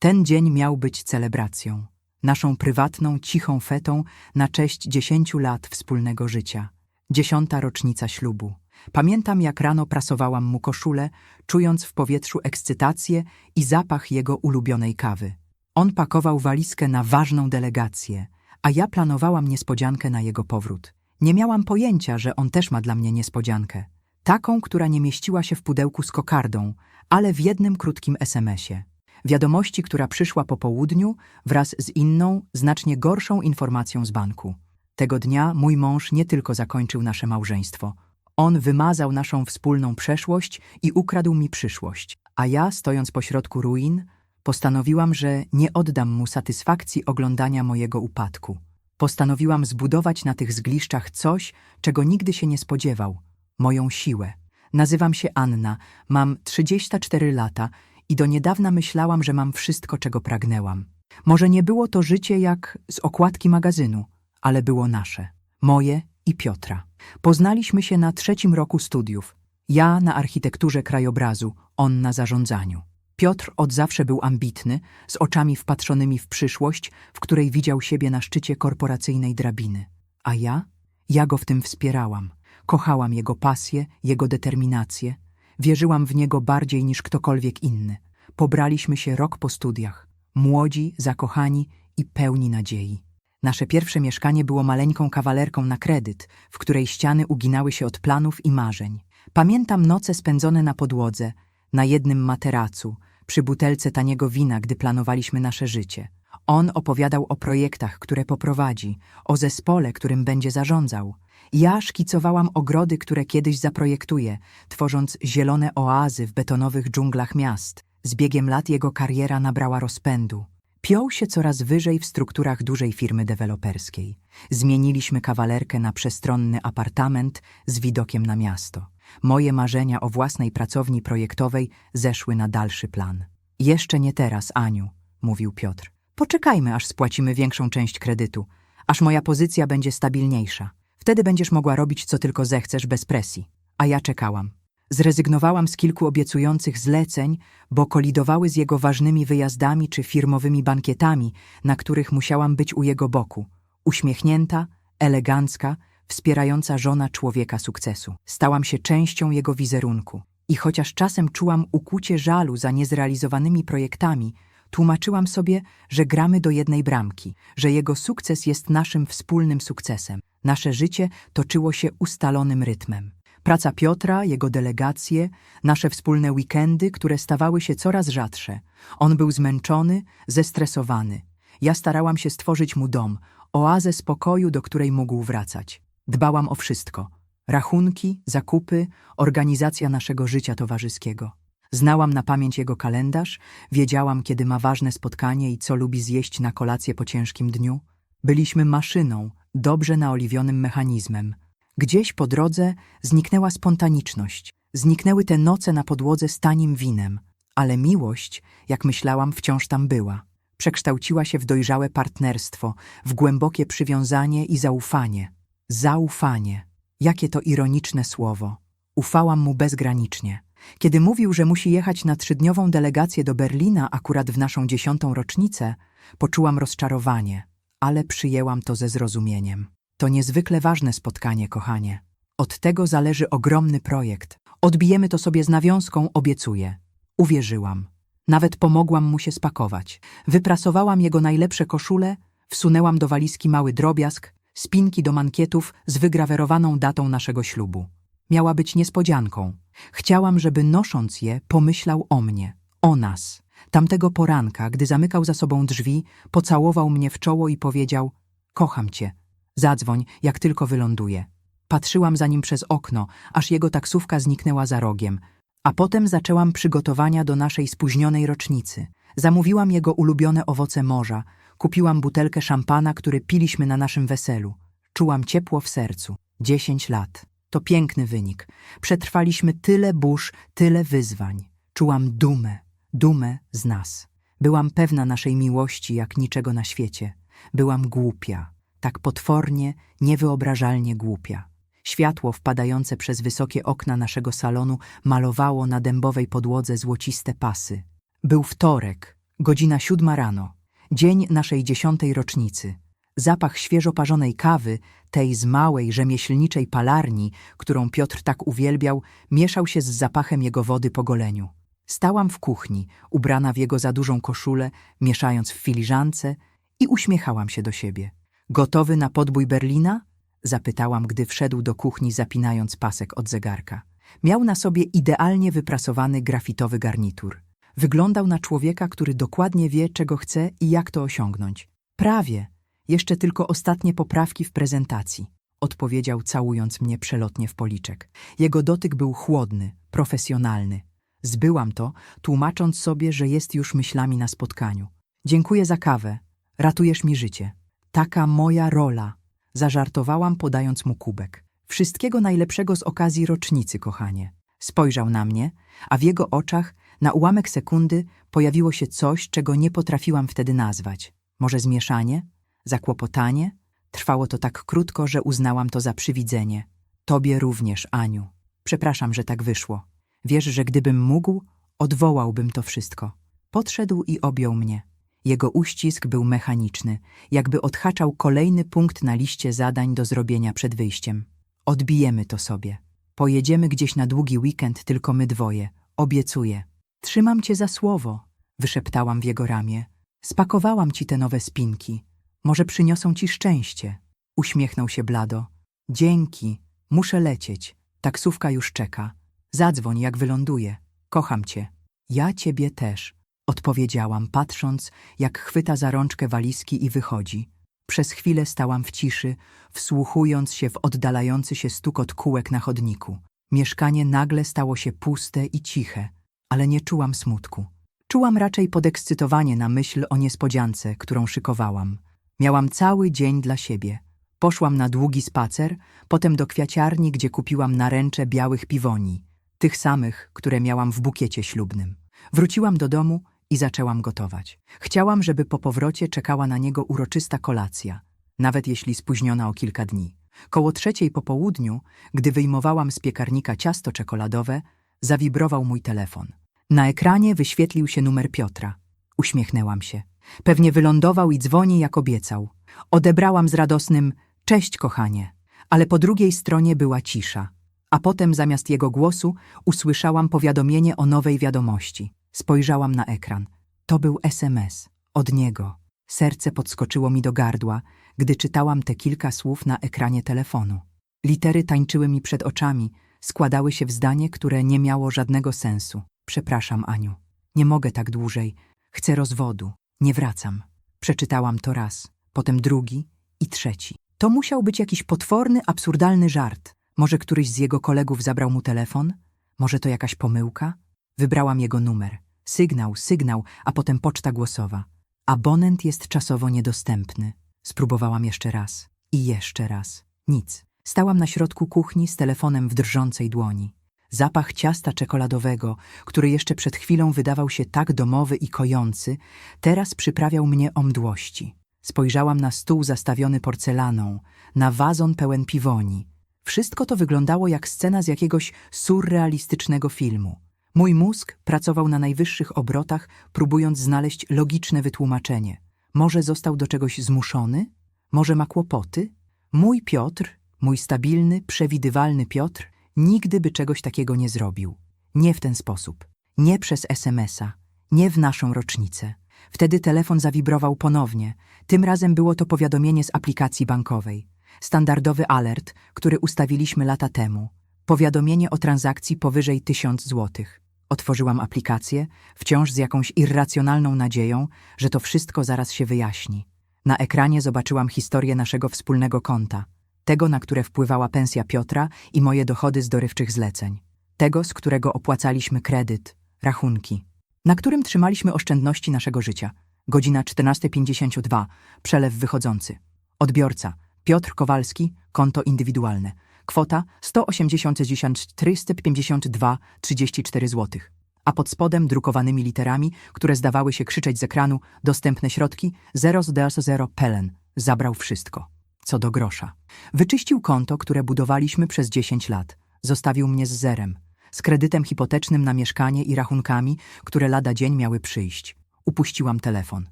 Ten dzień miał być celebracją, naszą prywatną, cichą fetą na cześć dziesięciu lat wspólnego życia. Dziesiąta rocznica ślubu. Pamiętam, jak rano prasowałam mu koszulę, czując w powietrzu ekscytację i zapach jego ulubionej kawy. On pakował walizkę na ważną delegację, a ja planowałam niespodziankę na jego powrót. Nie miałam pojęcia, że on też ma dla mnie niespodziankę. Taką, która nie mieściła się w pudełku z kokardą, ale w jednym krótkim SMS-ie. Wiadomości, która przyszła po południu wraz z inną, znacznie gorszą informacją z banku. Tego dnia mój mąż nie tylko zakończył nasze małżeństwo. On wymazał naszą wspólną przeszłość i ukradł mi przyszłość. A ja, stojąc pośrodku ruin, postanowiłam, że nie oddam mu satysfakcji oglądania mojego upadku. Postanowiłam zbudować na tych zgliszczach coś, czego nigdy się nie spodziewał moją siłę. Nazywam się Anna, mam 34 lata i do niedawna myślałam, że mam wszystko, czego pragnęłam. Może nie było to życie jak z okładki magazynu, ale było nasze, moje i Piotra. Poznaliśmy się na trzecim roku studiów. Ja na architekturze krajobrazu, on na zarządzaniu. Piotr od zawsze był ambitny, z oczami wpatrzonymi w przyszłość, w której widział siebie na szczycie korporacyjnej drabiny. A ja? Ja go w tym wspierałam. Kochałam jego pasję, jego determinację. Wierzyłam w niego bardziej niż ktokolwiek inny. Pobraliśmy się rok po studiach. Młodzi, zakochani i pełni nadziei. Nasze pierwsze mieszkanie było maleńką kawalerką na kredyt, w której ściany uginały się od planów i marzeń. Pamiętam noce spędzone na podłodze, na jednym materacu, przy butelce taniego wina, gdy planowaliśmy nasze życie. On opowiadał o projektach, które poprowadzi, o zespole, którym będzie zarządzał. Ja szkicowałam ogrody, które kiedyś zaprojektuję, tworząc zielone oazy w betonowych dżunglach miast. Z biegiem lat jego kariera nabrała rozpędu. Piął się coraz wyżej w strukturach dużej firmy deweloperskiej. Zmieniliśmy kawalerkę na przestronny apartament z widokiem na miasto. Moje marzenia o własnej pracowni projektowej zeszły na dalszy plan. Jeszcze nie teraz, Aniu, mówił Piotr. Poczekajmy, aż spłacimy większą część kredytu, aż moja pozycja będzie stabilniejsza. Wtedy będziesz mogła robić, co tylko zechcesz, bez presji. A ja czekałam. Zrezygnowałam z kilku obiecujących zleceń, bo kolidowały z jego ważnymi wyjazdami czy firmowymi bankietami, na których musiałam być u jego boku. Uśmiechnięta, elegancka, wspierająca żona człowieka sukcesu. Stałam się częścią jego wizerunku. I chociaż czasem czułam ukłucie żalu za niezrealizowanymi projektami, tłumaczyłam sobie, że gramy do jednej bramki, że jego sukces jest naszym wspólnym sukcesem. Nasze życie toczyło się ustalonym rytmem. Praca Piotra, jego delegacje, nasze wspólne weekendy, które stawały się coraz rzadsze. On był zmęczony, zestresowany. Ja starałam się stworzyć mu dom, oazę spokoju, do której mógł wracać. Dbałam o wszystko. Rachunki, zakupy, organizacja naszego życia towarzyskiego. Znałam na pamięć jego kalendarz, wiedziałam, kiedy ma ważne spotkanie i co lubi zjeść na kolację po ciężkim dniu. Byliśmy maszyną, dobrze naoliwionym mechanizmem. Gdzieś po drodze zniknęła spontaniczność, zniknęły te noce na podłodze z tanim winem, ale miłość, jak myślałam, wciąż tam była. Przekształciła się w dojrzałe partnerstwo, w głębokie przywiązanie i zaufanie. Zaufanie. Jakie to ironiczne słowo. Ufałam mu bezgranicznie. Kiedy mówił, że musi jechać na trzydniową delegację do Berlina akurat w naszą dziesiątą rocznicę, poczułam rozczarowanie, ale przyjęłam to ze zrozumieniem. To niezwykle ważne spotkanie, kochanie. Od tego zależy ogromny projekt. Odbijemy to sobie z nawiązką, obiecuję. Uwierzyłam. Nawet pomogłam mu się spakować. Wyprasowałam jego najlepsze koszule, wsunęłam do walizki mały drobiazg, spinki do mankietów z wygrawerowaną datą naszego ślubu. Miała być niespodzianką. Chciałam, żeby nosząc je, pomyślał o mnie, o nas. Tamtego poranka, gdy zamykał za sobą drzwi, pocałował mnie w czoło i powiedział: Kocham cię. Zadzwoń, jak tylko wyląduje. Patrzyłam za nim przez okno, aż jego taksówka zniknęła za rogiem, a potem zaczęłam przygotowania do naszej spóźnionej rocznicy. Zamówiłam jego ulubione owoce morza, kupiłam butelkę szampana, który piliśmy na naszym weselu. Czułam ciepło w sercu. Dziesięć lat. To piękny wynik. Przetrwaliśmy tyle burz, tyle wyzwań. Czułam dumę, dumę z nas. Byłam pewna naszej miłości jak niczego na świecie. Byłam głupia, tak potwornie, niewyobrażalnie głupia. Światło wpadające przez wysokie okna naszego salonu malowało na dębowej podłodze złociste pasy. Był wtorek, Godzina siódma rano. Dzień naszej dziesiątej rocznicy. Zapach świeżo parzonej kawy, tej z małej, rzemieślniczej palarni, którą Piotr tak uwielbiał, mieszał się z zapachem jego wody po goleniu. Stałam w kuchni, ubrana w jego za dużą koszulę, mieszając w filiżance i uśmiechałam się do siebie. Gotowy na podbój Berlina? Zapytałam, gdy wszedł do kuchni, zapinając pasek od zegarka. Miał na sobie idealnie wyprasowany grafitowy garnitur. Wyglądał na człowieka, który dokładnie wie, czego chce i jak to osiągnąć. Prawie. Jeszcze tylko ostatnie poprawki w prezentacji. Odpowiedział, całując mnie przelotnie w policzek. Jego dotyk był chłodny, profesjonalny. Zbyłam to, tłumacząc sobie, że jest już myślami na spotkaniu. Dziękuję za kawę. Ratujesz mi życie. Taka moja rola. Zażartowałam, podając mu kubek. Wszystkiego najlepszego z okazji rocznicy, kochanie. Spojrzał na mnie, a w jego oczach na ułamek sekundy pojawiło się coś, czego nie potrafiłam wtedy nazwać. Może zmieszanie? Zakłopotanie? Trwało to tak krótko, że uznałam to za przywidzenie. Tobie również, Aniu. Przepraszam, że tak wyszło. Wiesz, że gdybym mógł, odwołałbym to wszystko. Podszedł i objął mnie. Jego uścisk był mechaniczny, jakby odhaczał kolejny punkt na liście zadań do zrobienia przed wyjściem. Odbijemy to sobie. Pojedziemy gdzieś na długi weekend, tylko my dwoje. Obiecuję. Trzymam cię za słowo, wyszeptałam w jego ramię. Spakowałam ci te nowe spinki. Może przyniosą ci szczęście. Uśmiechnął się blado. Dzięki. Muszę lecieć. Taksówka już czeka. Zadzwoń, jak wyląduję. Kocham cię. Ja ciebie też, odpowiedziałam, patrząc, jak chwyta za rączkę walizki i wychodzi. Przez chwilę stałam w ciszy, wsłuchując się w oddalający się stukot kółek na chodniku. Mieszkanie nagle stało się puste i ciche, ale nie czułam smutku. Czułam raczej podekscytowanie na myśl o niespodziance, którą szykowałam. Miałam cały dzień dla siebie. Poszłam na długi spacer, potem do kwiaciarni, gdzie kupiłam naręcze białych piwoni, tych samych, które miałam w bukiecie ślubnym. Wróciłam do domu i zaczęłam gotować. Chciałam, żeby po powrocie czekała na niego uroczysta kolacja, nawet jeśli spóźniona o kilka dni. Koło trzeciej po południu, gdy wyjmowałam z piekarnika ciasto czekoladowe, zawibrował mój telefon. Na ekranie wyświetlił się numer Piotra. Uśmiechnęłam się. Pewnie wylądował i dzwoni, jak obiecał. Odebrałam z radosnym cześć, kochanie. Ale po drugiej stronie była cisza. A potem zamiast jego głosu usłyszałam powiadomienie o nowej wiadomości. Spojrzałam na ekran. To był SMS. Od niego. Serce podskoczyło mi do gardła, gdy czytałam te kilka słów na ekranie telefonu. Litery tańczyły mi przed oczami, składały się w zdanie, które nie miało żadnego sensu. Przepraszam, Aniu. Nie mogę tak dłużej. Chcę rozwodu. Nie wracam. Przeczytałam to raz, potem drugi i trzeci. To musiał być jakiś potworny, absurdalny żart. Może któryś z jego kolegów zabrał mu telefon? Może to jakaś pomyłka? Wybrałam jego numer. Sygnał, sygnał, a potem poczta głosowa. Abonent jest czasowo niedostępny. Spróbowałam jeszcze raz. I jeszcze raz. Nic. Stałam na środku kuchni z telefonem w drżącej dłoni. Zapach ciasta czekoladowego, który jeszcze przed chwilą wydawał się tak domowy i kojący, teraz przyprawiał mnie o mdłości. Spojrzałam na stół zastawiony porcelaną, na wazon pełen piwoni. Wszystko to wyglądało jak scena z jakiegoś surrealistycznego filmu. Mój mózg pracował na najwyższych obrotach, próbując znaleźć logiczne wytłumaczenie. Może został do czegoś zmuszony? Może ma kłopoty? Mój Piotr, mój stabilny, przewidywalny Piotr, nigdy by czegoś takiego nie zrobił. Nie w ten sposób. Nie przez SMS-a. Nie w naszą rocznicę. Wtedy telefon zawibrował ponownie. Tym razem było to powiadomienie z aplikacji bankowej. Standardowy alert, który ustawiliśmy lata temu. Powiadomienie o transakcji powyżej 1000 złotych. Otworzyłam aplikację, wciąż z jakąś irracjonalną nadzieją, że to wszystko zaraz się wyjaśni. Na ekranie zobaczyłam historię naszego wspólnego konta, tego, na które wpływała pensja Piotra i moje dochody z dorywczych zleceń, tego, z którego opłacaliśmy kredyt, rachunki, na którym trzymaliśmy oszczędności naszego życia. Godzina 14.52, przelew wychodzący. Odbiorca, Piotr Kowalski, konto indywidualne. Kwota 180 452 34 zł. A pod spodem drukowanymi literami, które zdawały się krzyczeć z ekranu, dostępne środki 0 z 0 pelen. Zabrał wszystko. Co do grosza. Wyczyścił konto, które budowaliśmy przez 10 lat. Zostawił mnie z zerem. Z kredytem hipotecznym na mieszkanie i rachunkami, które lada dzień miały przyjść. upuściłam telefon.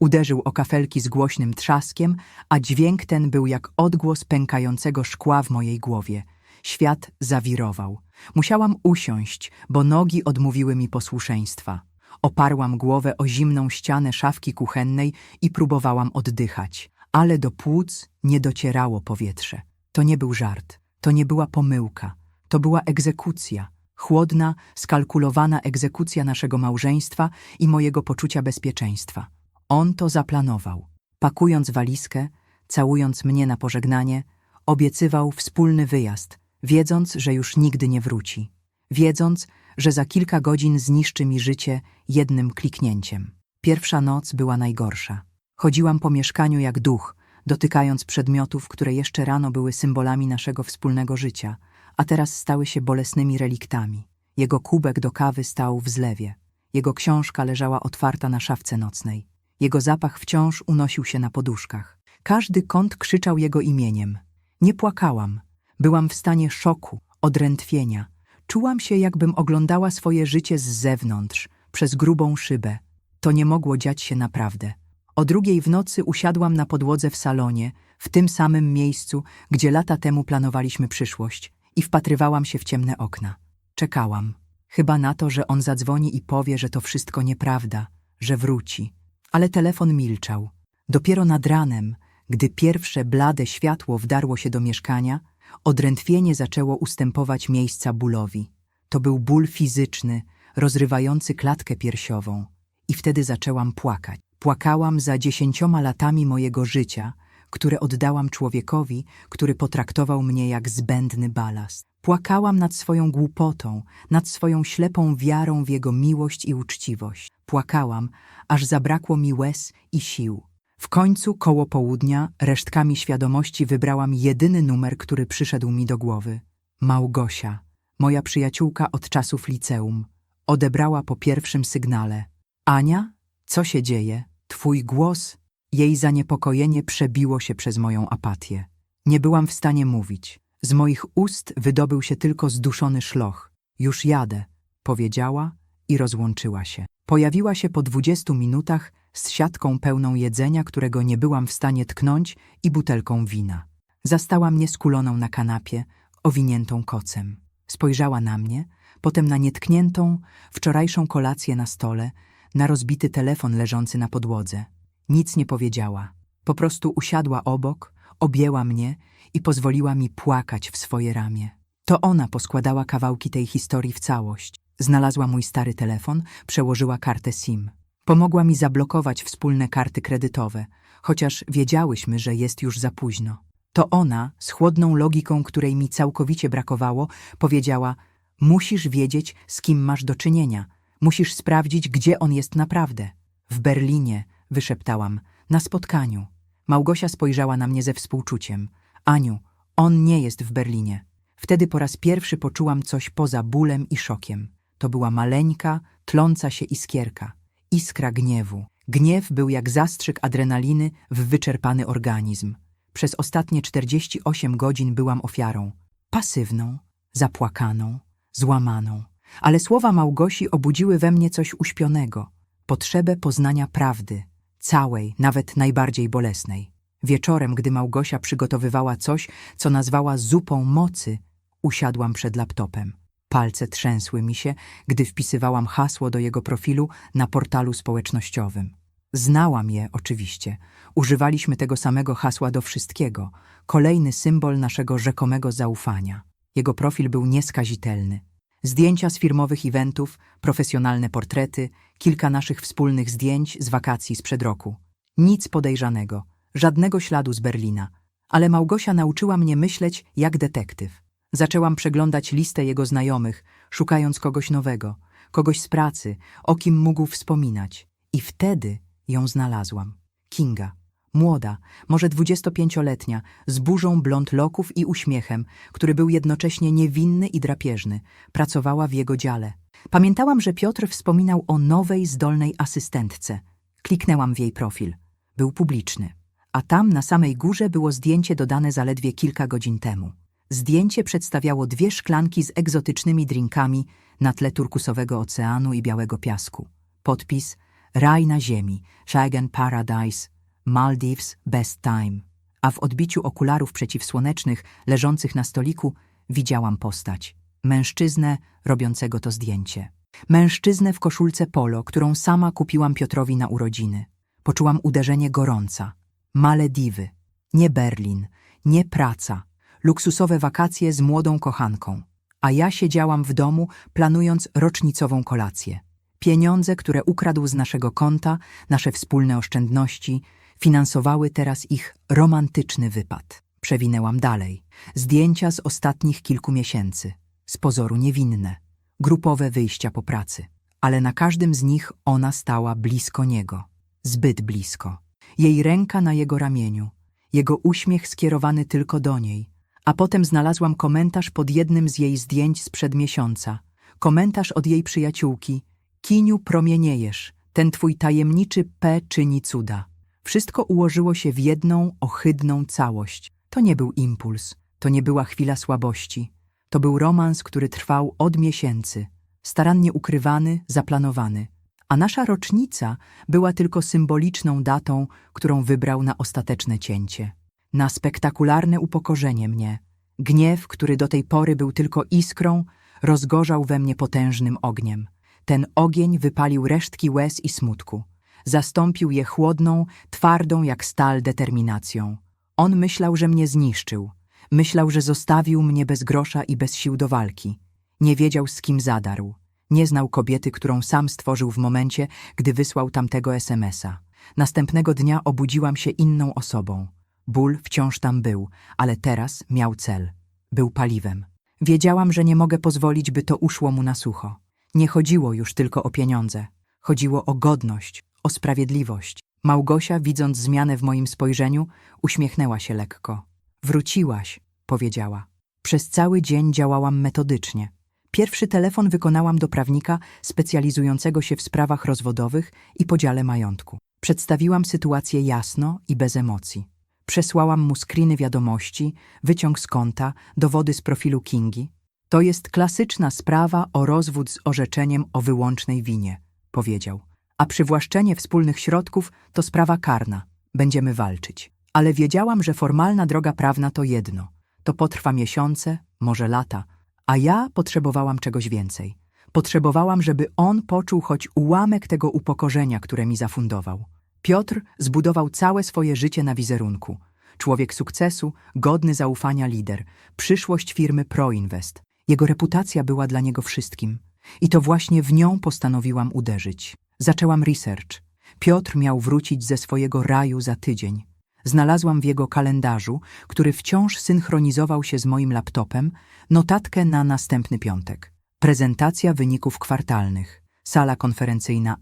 Uderzył o kafelki z głośnym trzaskiem, a dźwięk ten był jak odgłos pękającego szkła w mojej głowie. Świat zawirował. Musiałam usiąść, bo nogi odmówiły mi posłuszeństwa. Oparłam głowę o zimną ścianę szafki kuchennej i próbowałam oddychać, ale do płuc nie docierało powietrze. To nie był żart, to nie była pomyłka, to była egzekucja. Chłodna, skalkulowana egzekucja naszego małżeństwa i mojego poczucia bezpieczeństwa. On to zaplanował. Pakując walizkę, całując mnie na pożegnanie, obiecywał wspólny wyjazd, wiedząc, że już nigdy nie wróci. Wiedząc, że za kilka godzin zniszczy mi życie jednym kliknięciem. Pierwsza noc była najgorsza. Chodziłam po mieszkaniu jak duch, dotykając przedmiotów, które jeszcze rano były symbolami naszego wspólnego życia, a teraz stały się bolesnymi reliktami. Jego kubek do kawy stał w zlewie. Jego książka leżała otwarta na szafce nocnej. Jego zapach wciąż unosił się na poduszkach. Każdy kąt krzyczał jego imieniem. Nie płakałam. Byłam w stanie szoku, odrętwienia. Czułam się, jakbym oglądała swoje życie z zewnątrz, przez grubą szybę. To nie mogło dziać się naprawdę. O drugiej w nocy usiadłam na podłodze w salonie, w tym samym miejscu, gdzie lata temu planowaliśmy przyszłość, i wpatrywałam się w ciemne okna. Czekałam. Chyba na to, że on zadzwoni i powie, że to wszystko nieprawda, że wróci. Ale telefon milczał. Dopiero nad ranem, gdy pierwsze blade światło wdarło się do mieszkania, odrętwienie zaczęło ustępować miejsca bólowi. To był ból fizyczny, rozrywający klatkę piersiową. I wtedy zaczęłam płakać. Płakałam za dziesięcioma latami mojego życia, które oddałam człowiekowi, który potraktował mnie jak zbędny balast. Płakałam nad swoją głupotą, nad swoją ślepą wiarą w jego miłość i uczciwość. Płakałam, aż zabrakło mi łez i sił. W końcu, koło południa, resztkami świadomości wybrałam jedyny numer, który przyszedł mi do głowy. Małgosia, moja przyjaciółka od czasów liceum, odebrała po pierwszym sygnale. Ania, co się dzieje? Twój głos, jej zaniepokojenie przebiło się przez moją apatię. Nie byłam w stanie mówić. Z moich ust wydobył się tylko zduszony szloch. Już jadę, powiedziała i rozłączyła się. Pojawiła się po dwudziestu minutach z siatką pełną jedzenia, którego nie byłam w stanie tknąć i butelką wina. Zastała mnie skuloną na kanapie, owiniętą kocem. Spojrzała na mnie, potem na nietkniętą, wczorajszą kolację na stole, na rozbity telefon leżący na podłodze. Nic nie powiedziała. Po prostu usiadła obok, objęła mnie i pozwoliła mi płakać w swoje ramię. To ona poskładała kawałki tej historii w całość. Znalazła mój stary telefon, przełożyła kartę SIM. Pomogła mi zablokować wspólne karty kredytowe, chociaż wiedziałyśmy, że jest już za późno. To ona, z chłodną logiką, której mi całkowicie brakowało, powiedziała: Musisz wiedzieć, z kim masz do czynienia. Musisz sprawdzić, gdzie on jest naprawdę. W Berlinie, wyszeptałam, na spotkaniu. Małgosia spojrzała na mnie ze współczuciem. Aniu, on nie jest w Berlinie. Wtedy po raz pierwszy poczułam coś poza bólem i szokiem. To była maleńka, tląca się iskierka. Iskra gniewu. Gniew był jak zastrzyk adrenaliny w wyczerpany organizm. Przez ostatnie 48 godzin byłam ofiarą. Pasywną, zapłakaną, złamaną. Ale słowa Małgosi obudziły we mnie coś uśpionego. Potrzebę poznania prawdy. Całej, nawet najbardziej bolesnej. Wieczorem, gdy Małgosia przygotowywała coś, co nazwała zupą mocy, usiadłam przed laptopem. Palce trzęsły mi się, gdy wpisywałam hasło do jego profilu na portalu społecznościowym. Znałam je oczywiście. Używaliśmy tego samego hasła do wszystkiego. Kolejny symbol naszego rzekomego zaufania. Jego profil był nieskazitelny. Zdjęcia z firmowych eventów, profesjonalne portrety, kilka naszych wspólnych zdjęć z wakacji sprzed roku. Nic podejrzanego, żadnego śladu z Berlina. Ale Małgosia nauczyła mnie myśleć jak detektyw. Zaczęłam przeglądać listę jego znajomych, szukając kogoś nowego, kogoś z pracy, o kim mógł wspominać. I wtedy ją znalazłam. Kinga. Młoda, może dwudziestopięcioletnia, z burzą blond loków i uśmiechem, który był jednocześnie niewinny i drapieżny, pracowała w jego dziale. Pamiętałam, że Piotr wspominał o nowej, zdolnej asystentce. Kliknęłam w jej profil. Był publiczny. A tam na samej górze było zdjęcie dodane zaledwie kilka godzin temu. Zdjęcie przedstawiało dwie szklanki z egzotycznymi drinkami na tle turkusowego oceanu i białego piasku. Podpis raj na ziemi, Shagan Paradise, Maldives Best Time. A w odbiciu okularów przeciwsłonecznych leżących na stoliku widziałam postać. Mężczyznę robiącego to zdjęcie. Mężczyznę w koszulce polo, którą sama kupiłam Piotrowi na urodziny. Poczułam uderzenie gorąca. Malediwy. Nie Berlin, nie praca. Luksusowe wakacje z młodą kochanką. A ja siedziałam w domu, planując rocznicową kolację. Pieniądze, które ukradł z naszego konta, nasze wspólne oszczędności, finansowały teraz ich romantyczny wypad. Przewinęłam dalej. Zdjęcia z ostatnich kilku miesięcy. Z pozoru niewinne. Grupowe wyjścia po pracy. Ale na każdym z nich ona stała blisko niego. Zbyt blisko. Jej ręka na jego ramieniu. Jego uśmiech skierowany tylko do niej. A potem znalazłam komentarz pod jednym z jej zdjęć sprzed miesiąca. Komentarz od jej przyjaciółki. Kiniu promieniejesz. Ten twój tajemniczy P czyni cuda. Wszystko ułożyło się w jedną, ohydną całość. To nie był impuls, to nie była chwila słabości. To był romans, który trwał od miesięcy, starannie ukrywany, zaplanowany. A nasza rocznica była tylko symboliczną datą, którą wybrał na ostateczne cięcie. Na spektakularne upokorzenie mnie. Gniew, który do tej pory był tylko iskrą, rozgorzał we mnie potężnym ogniem. Ten ogień wypalił resztki łez i smutku. Zastąpił je chłodną, twardą jak stal determinacją. On myślał, że mnie zniszczył. Myślał, że zostawił mnie bez grosza i bez sił do walki. Nie wiedział, z kim zadarł. Nie znał kobiety, którą sam stworzył w momencie, gdy wysłał tamtego SMS-a. Następnego dnia obudziłam się inną osobą. Ból wciąż tam był, ale teraz miał cel. Był paliwem. Wiedziałam, że nie mogę pozwolić, by to uszło mu na sucho. Nie chodziło już tylko o pieniądze. Chodziło o godność, o sprawiedliwość. Małgosia, widząc zmianę w moim spojrzeniu, uśmiechnęła się lekko. Wróciłaś, powiedziała. Przez cały dzień działałam metodycznie. Pierwszy telefon wykonałam do prawnika specjalizującego się w sprawach rozwodowych i podziale majątku. Przedstawiłam sytuację jasno i bez emocji. Przesłałam mu screeny wiadomości, wyciąg z konta, dowody z profilu Kingi. To jest klasyczna sprawa o rozwód z orzeczeniem o wyłącznej winie, powiedział. A przywłaszczenie wspólnych środków to sprawa karna. Będziemy walczyć. Ale wiedziałam, że formalna droga prawna to jedno. To potrwa miesiące, może lata. A ja potrzebowałam czegoś więcej. Potrzebowałam, żeby on poczuł choć ułamek tego upokorzenia, które mi zafundował. Piotr zbudował całe swoje życie na wizerunku. Człowiek sukcesu, godny zaufania lider, przyszłość firmy ProInvest. Jego reputacja była dla niego wszystkim. I to właśnie w nią postanowiłam uderzyć. Zaczęłam research. Piotr miał wrócić ze swojego raju za tydzień. Znalazłam w jego kalendarzu, który wciąż synchronizował się z moim laptopem, notatkę na następny piątek. Prezentacja wyników kwartalnych. Sala konferencyjna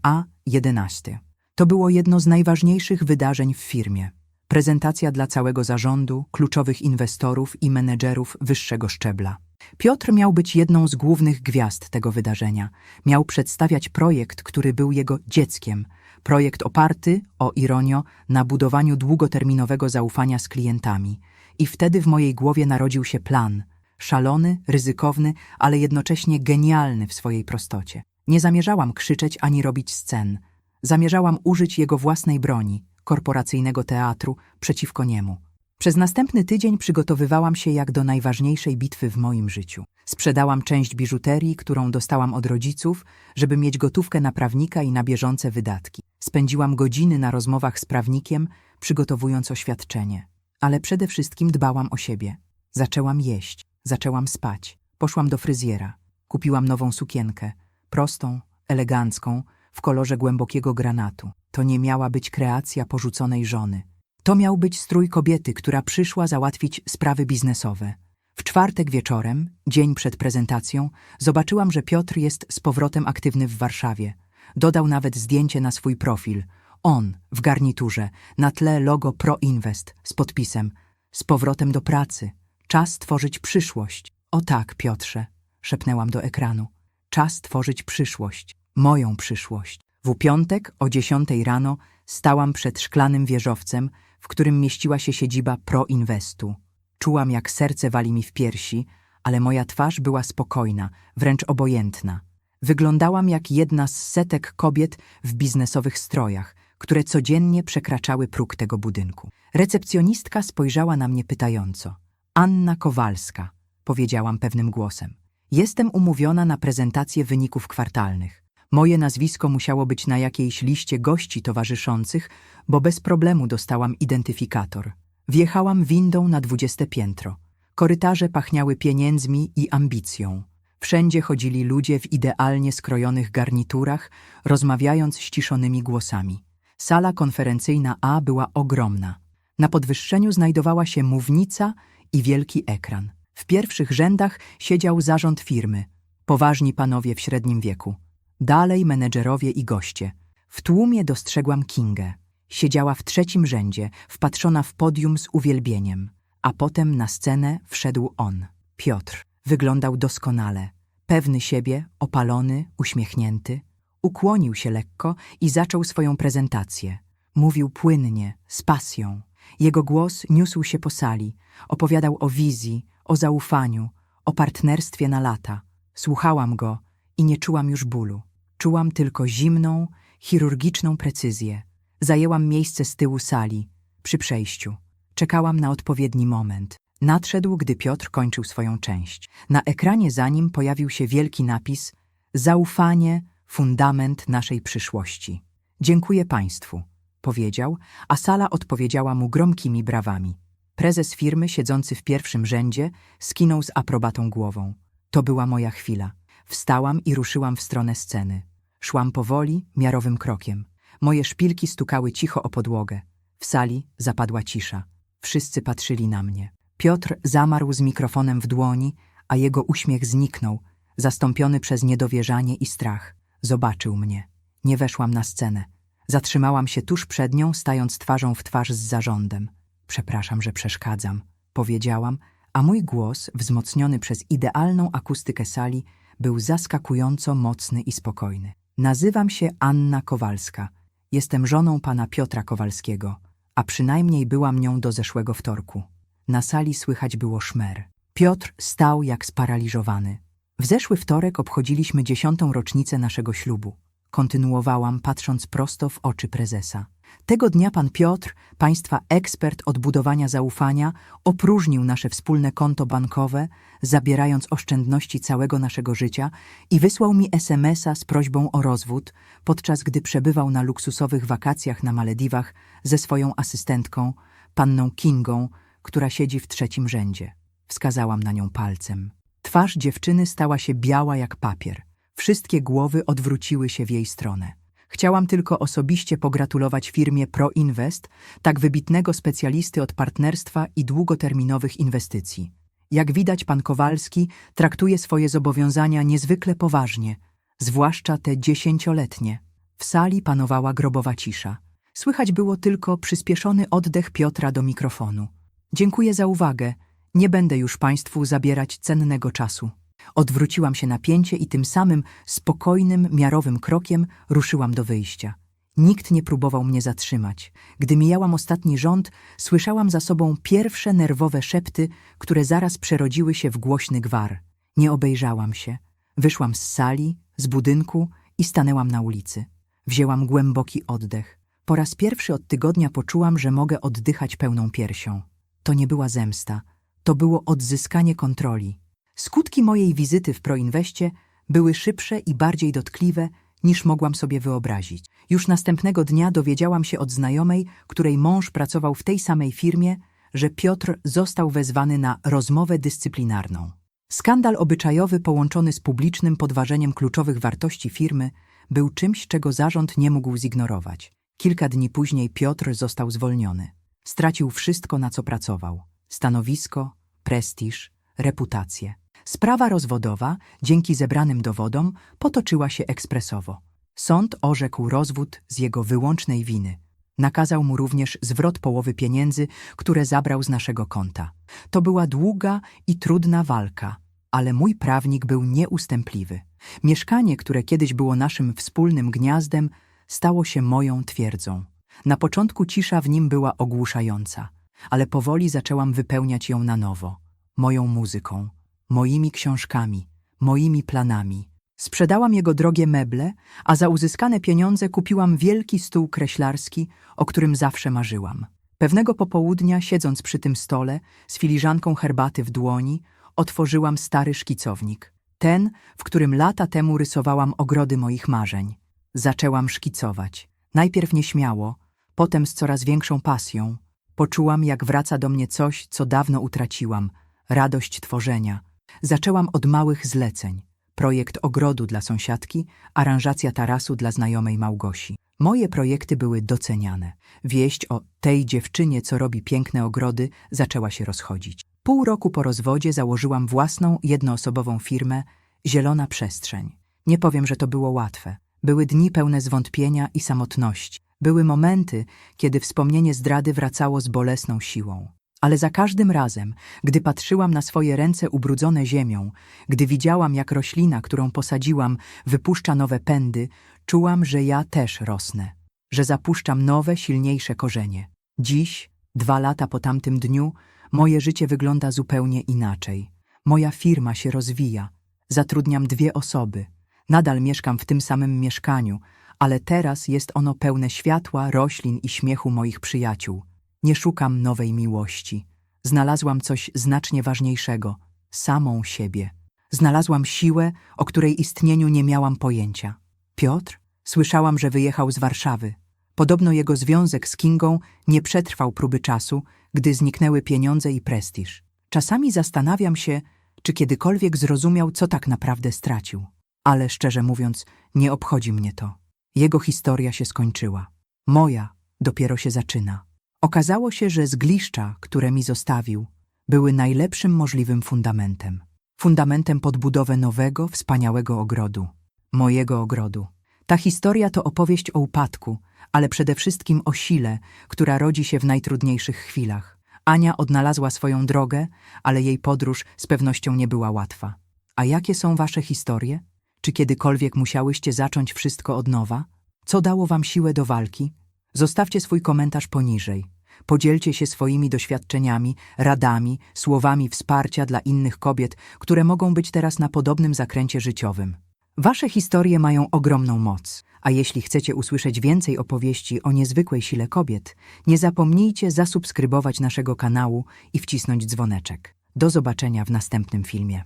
A11. To było jedno z najważniejszych wydarzeń w firmie. Prezentacja dla całego zarządu, kluczowych inwestorów i menedżerów wyższego szczebla. Piotr miał być jedną z głównych gwiazd tego wydarzenia. Miał przedstawiać projekt, który był jego dzieckiem. Projekt oparty, o ironio, na budowaniu długoterminowego zaufania z klientami. I wtedy w mojej głowie narodził się plan. Szalony, ryzykowny, ale jednocześnie genialny w swojej prostocie. Nie zamierzałam krzyczeć ani robić scen. Zamierzałam użyć jego własnej broni, korporacyjnego teatru, przeciwko niemu. Przez następny tydzień przygotowywałam się jak do najważniejszej bitwy w moim życiu. Sprzedałam część biżuterii, którą dostałam od rodziców, żeby mieć gotówkę na prawnika i na bieżące wydatki. Spędziłam godziny na rozmowach z prawnikiem, przygotowując oświadczenie. Ale przede wszystkim dbałam o siebie. Zaczęłam jeść, zaczęłam spać. Poszłam do fryzjera. Kupiłam nową sukienkę. Prostą, elegancką, w kolorze głębokiego granatu. To nie miała być kreacja porzuconej żony. To miał być strój kobiety, która przyszła załatwić sprawy biznesowe. W czwartek wieczorem, dzień przed prezentacją, zobaczyłam, że Piotr jest z powrotem aktywny w Warszawie. Dodał nawet zdjęcie na swój profil. On, w garniturze, na tle logo ProInvest z podpisem Z powrotem do pracy. Czas tworzyć przyszłość. O tak, Piotrze, szepnęłam do ekranu. Czas tworzyć przyszłość. Moją przyszłość. W piątek o dziesiątej rano stałam przed szklanym wieżowcem, w którym mieściła się siedziba ProInvestu. Czułam, jak serce wali mi w piersi, ale moja twarz była spokojna, wręcz obojętna. Wyglądałam jak jedna z setek kobiet w biznesowych strojach, które codziennie przekraczały próg tego budynku. Recepcjonistka spojrzała na mnie pytająco. Anna Kowalska, powiedziałam pewnym głosem. Jestem umówiona na prezentację wyników kwartalnych. Moje nazwisko musiało być na jakiejś liście gości towarzyszących, bo bez problemu dostałam identyfikator. Wjechałam windą na dwudzieste piętro. Korytarze pachniały pieniędzmi i ambicją. Wszędzie chodzili ludzie w idealnie skrojonych garniturach, rozmawiając ściszonymi głosami. Sala konferencyjna A była ogromna. Na podwyższeniu znajdowała się mównica i wielki ekran. W pierwszych rzędach siedział zarząd firmy, poważni panowie w średnim wieku. Dalej menedżerowie i goście. W tłumie dostrzegłam Kingę. Siedziała w trzecim rzędzie, wpatrzona w podium z uwielbieniem. A potem na scenę wszedł on, Piotr. Wyglądał doskonale. Pewny siebie, opalony, uśmiechnięty. Ukłonił się lekko i zaczął swoją prezentację. Mówił płynnie, z pasją. Jego głos niósł się po sali. Opowiadał o wizji, o zaufaniu, o partnerstwie na lata. Słuchałam go i nie czułam już bólu. Czułam tylko zimną, chirurgiczną precyzję. Zajęłam miejsce z tyłu sali, przy przejściu. Czekałam na odpowiedni moment. Nadszedł, gdy Piotr kończył swoją część. Na ekranie za nim pojawił się wielki napis Zaufanie, fundament naszej przyszłości. Dziękuję Państwu, powiedział, a sala odpowiedziała mu gromkimi brawami. Prezes firmy, siedzący w pierwszym rzędzie, skinął z aprobatą głową. To była moja chwila. Wstałam i ruszyłam w stronę sceny. Szłam powoli, miarowym krokiem. Moje szpilki stukały cicho o podłogę. W sali zapadła cisza. Wszyscy patrzyli na mnie. Piotr zamarł z mikrofonem w dłoni, a jego uśmiech zniknął, zastąpiony przez niedowierzanie i strach. Zobaczył mnie. Nie weszłam na scenę. Zatrzymałam się tuż przed nią, stając twarzą w twarz z zarządem. Przepraszam, że przeszkadzam, powiedziałam, a mój głos, wzmocniony przez idealną akustykę sali, był zaskakująco mocny i spokojny. Nazywam się Anna Kowalska. Jestem żoną pana Piotra Kowalskiego, a przynajmniej byłam nią do zeszłego wtorku. Na sali słychać było szmer. Piotr stał jak sparaliżowany. W zeszły wtorek obchodziliśmy dziesiątą rocznicę naszego ślubu. Kontynuowałam, patrząc prosto w oczy prezesa. Tego dnia pan Piotr, państwa ekspert od budowania zaufania, opróżnił nasze wspólne konto bankowe, zabierając oszczędności całego naszego życia i wysłał mi SMS-a z prośbą o rozwód, podczas gdy przebywał na luksusowych wakacjach na Malediwach ze swoją asystentką, panną Kingą, która siedzi w trzecim rzędzie. Wskazałam na nią palcem. Twarz dziewczyny stała się biała jak papier. Wszystkie głowy odwróciły się w jej stronę. Chciałam tylko osobiście pogratulować firmie ProInvest, tak wybitnego specjalisty od partnerstwa i długoterminowych inwestycji. Jak widać, pan Kowalski traktuje swoje zobowiązania niezwykle poważnie, zwłaszcza te dziesięcioletnie. W sali panowała grobowa cisza. Słychać było tylko przyspieszony oddech Piotra do mikrofonu. Dziękuję za uwagę. Nie będę już Państwu zabierać cennego czasu. Odwróciłam się na pięcie i tym samym spokojnym, miarowym krokiem ruszyłam do wyjścia. Nikt nie próbował mnie zatrzymać. Gdy mijałam ostatni rząd, słyszałam za sobą pierwsze nerwowe szepty, które zaraz przerodziły się w głośny gwar. Nie obejrzałam się. Wyszłam z sali, z budynku i stanęłam na ulicy. Wzięłam głęboki oddech. Po raz pierwszy od tygodnia poczułam, że mogę oddychać pełną piersią. To nie była zemsta, to było odzyskanie kontroli. Skutki mojej wizyty w Proinweście były szybsze i bardziej dotkliwe, niż mogłam sobie wyobrazić. Już następnego dnia dowiedziałam się od znajomej, której mąż pracował w tej samej firmie, że Piotr został wezwany na rozmowę dyscyplinarną. Skandal obyczajowy połączony z publicznym podważeniem kluczowych wartości firmy był czymś, czego zarząd nie mógł zignorować. Kilka dni później Piotr został zwolniony. Stracił wszystko, na co pracował. Stanowisko, prestiż, reputację. Sprawa rozwodowa, dzięki zebranym dowodom, potoczyła się ekspresowo. Sąd orzekł rozwód z jego wyłącznej winy. Nakazał mu również zwrot połowy pieniędzy, które zabrał z naszego konta. To była długa i trudna walka, ale mój prawnik był nieustępliwy. Mieszkanie, które kiedyś było naszym wspólnym gniazdem, stało się moją twierdzą. Na początku cisza w nim była ogłuszająca, ale powoli zaczęłam wypełniać ją na nowo. Moją muzyką, moimi książkami, moimi planami. Sprzedałam jego drogie meble, a za uzyskane pieniądze kupiłam wielki stół kreślarski, o którym zawsze marzyłam. Pewnego popołudnia, siedząc przy tym stole, z filiżanką herbaty w dłoni, otworzyłam stary szkicownik. Ten, w którym lata temu rysowałam ogrody moich marzeń. Zaczęłam szkicować. Najpierw nieśmiało, potem z coraz większą pasją. Poczułam, jak wraca do mnie coś, co dawno utraciłam radość tworzenia. Zaczęłam od małych zleceń. Projekt ogrodu dla sąsiadki, aranżacja tarasu dla znajomej Małgosi. Moje projekty były doceniane. Wieść o tej dziewczynie, co robi piękne ogrody, zaczęła się rozchodzić. Pół roku po rozwodzie założyłam własną, jednoosobową firmę Zielona Przestrzeń. Nie powiem, że to było łatwe. Były dni pełne zwątpienia i samotności. Były momenty, kiedy wspomnienie zdrady wracało z bolesną siłą. Ale za każdym razem, gdy patrzyłam na swoje ręce ubrudzone ziemią, gdy widziałam, jak roślina, którą posadziłam, wypuszcza nowe pędy, czułam, że ja też rosnę, że zapuszczam nowe, silniejsze korzenie. Dziś, dwa lata po tamtym dniu, moje życie wygląda zupełnie inaczej. Moja firma się rozwija. Zatrudniam dwie osoby. Nadal mieszkam w tym samym mieszkaniu, ale teraz jest ono pełne światła, roślin i śmiechu moich przyjaciół. Nie szukam nowej miłości. Znalazłam coś znacznie ważniejszego samą siebie. Znalazłam siłę, o której istnieniu nie miałam pojęcia. Piotr? Słyszałam, że wyjechał z Warszawy. Podobno jego związek z Kingą nie przetrwał próby czasu, gdy zniknęły pieniądze i prestiż. Czasami zastanawiam się, czy kiedykolwiek zrozumiał, co tak naprawdę stracił. Ale szczerze mówiąc, nie obchodzi mnie to. Jego historia się skończyła. Moja dopiero się zaczyna. Okazało się, że zgliszcza, które mi zostawił, były najlepszym możliwym fundamentem. Fundamentem pod budowę nowego, wspaniałego ogrodu. Mojego ogrodu. Ta historia to opowieść o upadku, ale przede wszystkim o sile, która rodzi się w najtrudniejszych chwilach. Ania odnalazła swoją drogę, ale jej podróż z pewnością nie była łatwa. A jakie są wasze historie? Czy kiedykolwiek musiałyście zacząć wszystko od nowa? Co dało wam siłę do walki? Zostawcie swój komentarz poniżej. Podzielcie się swoimi doświadczeniami, radami, słowami wsparcia dla innych kobiet, które mogą być teraz na podobnym zakręcie życiowym. Wasze historie mają ogromną moc, a jeśli chcecie usłyszeć więcej opowieści o niezwykłej sile kobiet, nie zapomnijcie zasubskrybować naszego kanału i wcisnąć dzwoneczek. Do zobaczenia w następnym filmie.